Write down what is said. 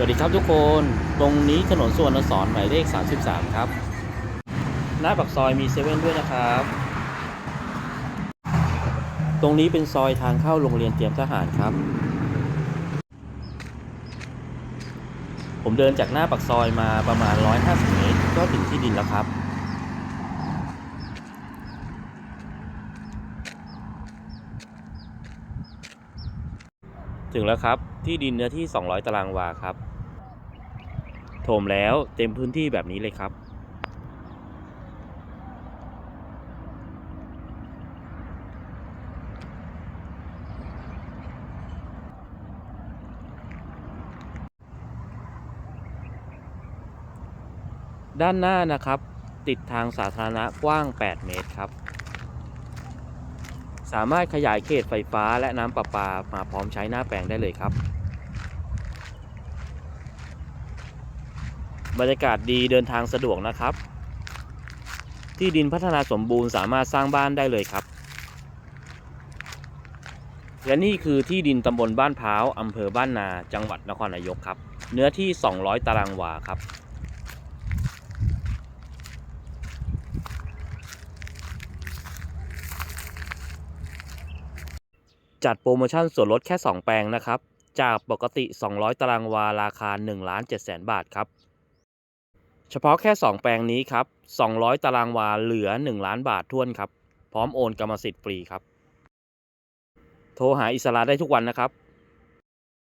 สวัสดีครับทุกคน ตรงนี้ถนนสุวรรณสอนหมายเลข 33 ครับ หน้าปากซอยมีเซเว่นด้วยนะครับ ตรงนี้เป็นซอยทางเข้าโรงเรียนเตรียมทหารครับ ผมเดินจากหน้าปากซอยมาประมาณ 150 เมตร ก็ถึงที่ดินแล้วครับ ถึงแล้วครับ ที่ดินเนื้อที่ 200 ตารางวาครับ โถมแล้วเต็มพื้นที่แบบนี้เลยครับ ด้านหน้านะครับ ติดทางสาธารณะกว้าง 8 เมตรครับ สามารถขยายเขตไฟฟ้าและน้ำประปามาพร้อมใช้หน้าแปลงได้เลยครับ บรรยากาศดีเดินทางสะดวกนะครับ ที่ดินพัฒนาสมบูรณ์สามารถสร้างบ้านได้เลยครับ และนี่คือที่ดินตำบลบ้านพร้าวอำเภอบ้านนา จังหวัดนครนายกครับ เนื้อที่ 200 ตารางวาครับ จัดโปรโมชั่นส่วนลดแค่ 2 แปลงนะครับ จากปกติ 200 ตารางวาราคา1ล้าน7แสนบาทครับ เฉพาะแค่ 2 แปลงนี้ครับ 200 ตารางวาเหลือ 1 ล้านบาทท้วนครับ พร้อมโอนกรรมสิทธิ์ฟรีครับ โทรหาอิสระได้ทุกวันนะครับ